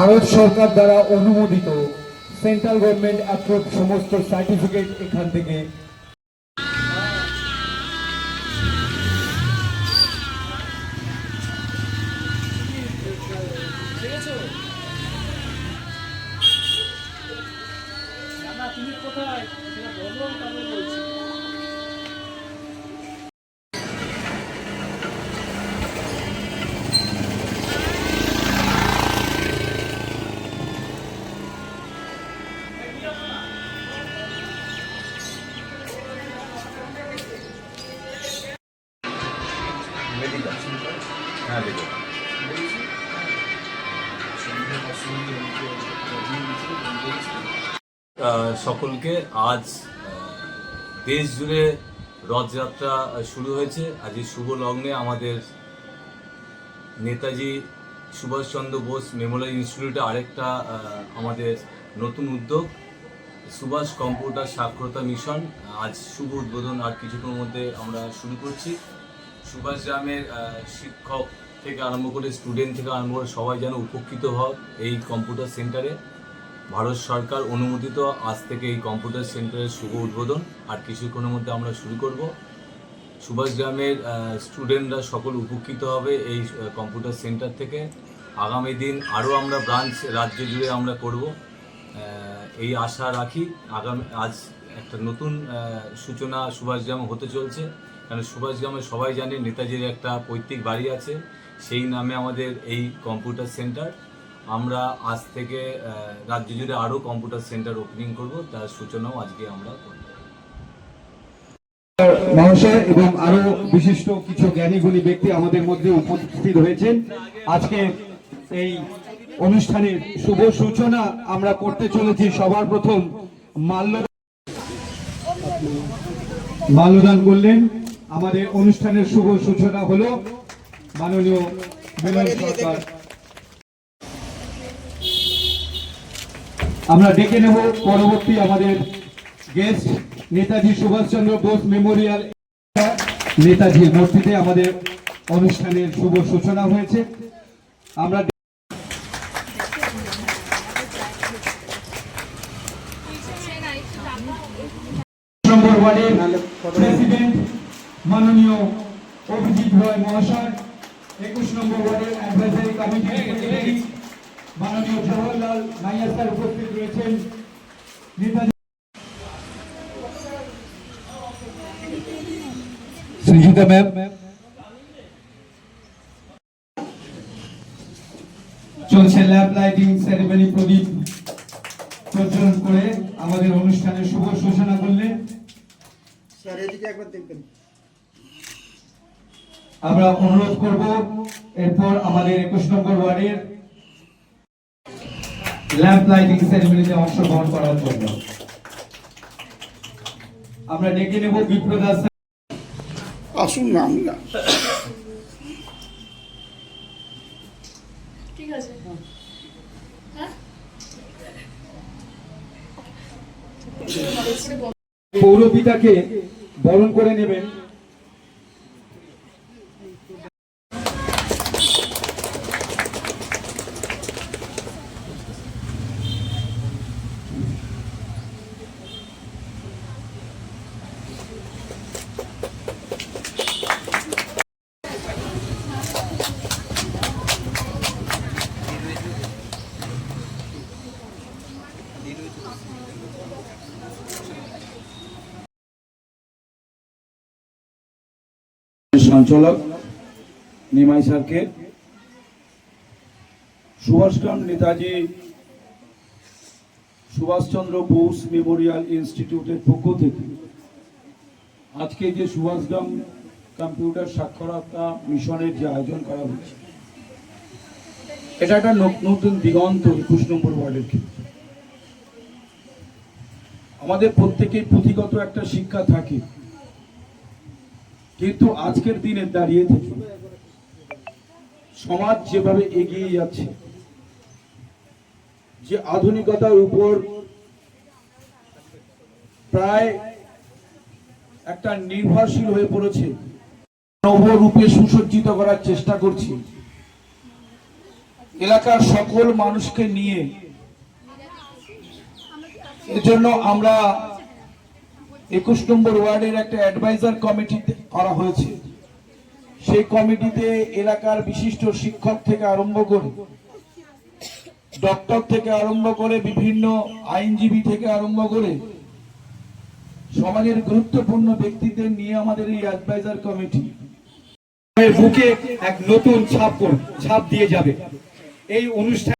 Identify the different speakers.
Speaker 1: ভারত সরকার দ্বারা অনুমোদিত সেন্ট্রাল গভর্নমেন্ট অ্যাপ্রুভ সমস্ত সার্টিফিকেট এখান থেকে
Speaker 2: সকলকে আজ দেশ জুড়ে রথযাত্রা শুরু হয়েছে। আজ এই শুভ লগ্নে আমাদের নেতাজি সুভাষচন্দ্র বোস মেমোরিয়াল ইনস্টিটিউটে আরেকটা আমাদের নতুন উদ্যোগ, সুভাষ কম্পিউটার সাক্ষরতা মিশন। আজ শুভ উদ্বোধন আর কিছুক্ষণের মধ্যে আমরা শুরু করছি। সুভাষ গ্রামের শিক্ষক থেকে আরম্ভ করে স্টুডেন্ট থেকে আরম্ভ করে সবাই যেন উপকৃত হয় এই কম্পিউটার সেন্টারে ভারত সরকার অনুমোদিত আজ থেকে এই কম্পিউটার সেন্টারের শুভ উদ্বোধন। আর কিছুক্ষণের মধ্যে আমরা শুরু করব। সুভাষ গ্রামের স্টুডেন্টরা সকল উপকৃত হবে এই কম্পিউটার সেন্টার থেকে। আগামী দিন আরও আমরা ব্রাঞ্চ রাজ্য জুড়ে আমরা করব। এই আশা রাখি আগামী, আজ একটা নতুন সূচনা সুভাষগ্রামে হতে চলছে। কারণ সুভাষগ্রামে সবাই জানে নেতাজির একটা পৈতৃক বাড়ি আছে। সেই নামে আমাদের এই কম্পিউটার সেন্টার আমরা আজ থেকে রাজ্য জুড়ে আরও কম্পিউটার সেন্টার ওপেনিং করব, তার সূচনাও আজকে আমরা
Speaker 1: মহাশয় এবং আরও বিশিষ্ট কিছু জ্ঞানীগুণী ব্যক্তি আমাদের মধ্যে উপস্থিত হয়েছেন। আজকে এই অনুষ্ঠানের শুভ সূচনা আমরা করতে চলেছি সবার প্রথম মাল্য মাল্যদান করলেন। আমাদের অনুষ্ঠানের শুভ সূচনা হলো মাননীয় মিলন সরকার। আমরা ডেকে নেব পরবর্তী আমাদের গেস্ট নেতাজি সুভাষচন্দ্র বোস মেমোরিয়াল নেতাজি মূর্তিতে আমাদের অনুষ্ঠানের শুভ সূচনা হয়েছে। আমরা নম্বর ওয়ার্ডের প্রেসিডেন্ট মাননীয় অভিজিৎ রয় মহাশয়। একুশ নম্বর ওয়ার্ডের অ্যাডভাইজারি কমিটির মাননীয় জওহরলাল নাইয়া স্যার উপস্থিত রয়েছেন। সৃজিতা ম্যাম। চলছে ল্যাব লাইটিং সেরেমনি প্রদীপ প্রজ্বলন করে আমাদের অনুষ্ঠানের শুভ সূচনা করলেন
Speaker 3: স্যার এদিকে একবার দেখবেন।
Speaker 1: আমরা অনুরোধ করব এরপর আমাদের একুশ নম্বর ওয়ার্ডের ল্যাম্প লাইটিং সেরেমনিতে অংশগ্রহণ করার জন্য। আমরা ডেকে নেব বিপ্রদাস
Speaker 3: আসুন না আমরা
Speaker 4: ঠিক আছে। হ্যাঁ?
Speaker 1: পৌরপিতাকে বরণ করে নেবেন।
Speaker 5: সঞ্চালক নিমাই স্যারকে। সুভাষগ্রাম নেতাজি, সুভাষচন্দ্র বোস মেমোরিয়াল ইনস্টিটিউটের পক্ষ থেকে আজকে যে সুভাষগ্রাম কম্পিউটার সাক্ষরতা মিশনের যে আয়োজন করা হয়েছে, এটা একটা নতুন দিগন্ত একুশ নম্বর ওয়ার্ডের ক্ষেত্রে। আমাদের প্রত্যেকের পুঁথিগত একটা শিক্ষা থাকে। কিন্তু আজকের দিনে দাঁড়িয়ে থেকে সমাজ যেভাবে এগিয়ে যাচ্ছে, যে আধুনিকতার উপর প্রায় একটা নির্ভরশীল হয়ে পড়েছে, নবরূপে সুসজ্জিত করার চেষ্টা করছি। এলাকার সকল মানুষকে নিয়ে এজন্য আমরা একুশ নম্বর ওয়ার্ডের একটা অ্যাডভাইজার কমিটি করা হয়েছে। সেই কমিটিতে এলাকার বিশিষ্ট শিক্ষক থেকে আরম্ভ করে ডক্টর থেকে আরম্ভ করে, বিভিন্ন আইনজীবী থেকে আরম্ভ করে, সমাজের গুরুত্বপূর্ণ ব্যক্তিদের নিয়ে আমাদের এই অ্যাডভাইজার কমিটি
Speaker 1: বুকে এক নতুন ছাপ ছাপ দিয়ে যাবে। এই অনুষ্ঠান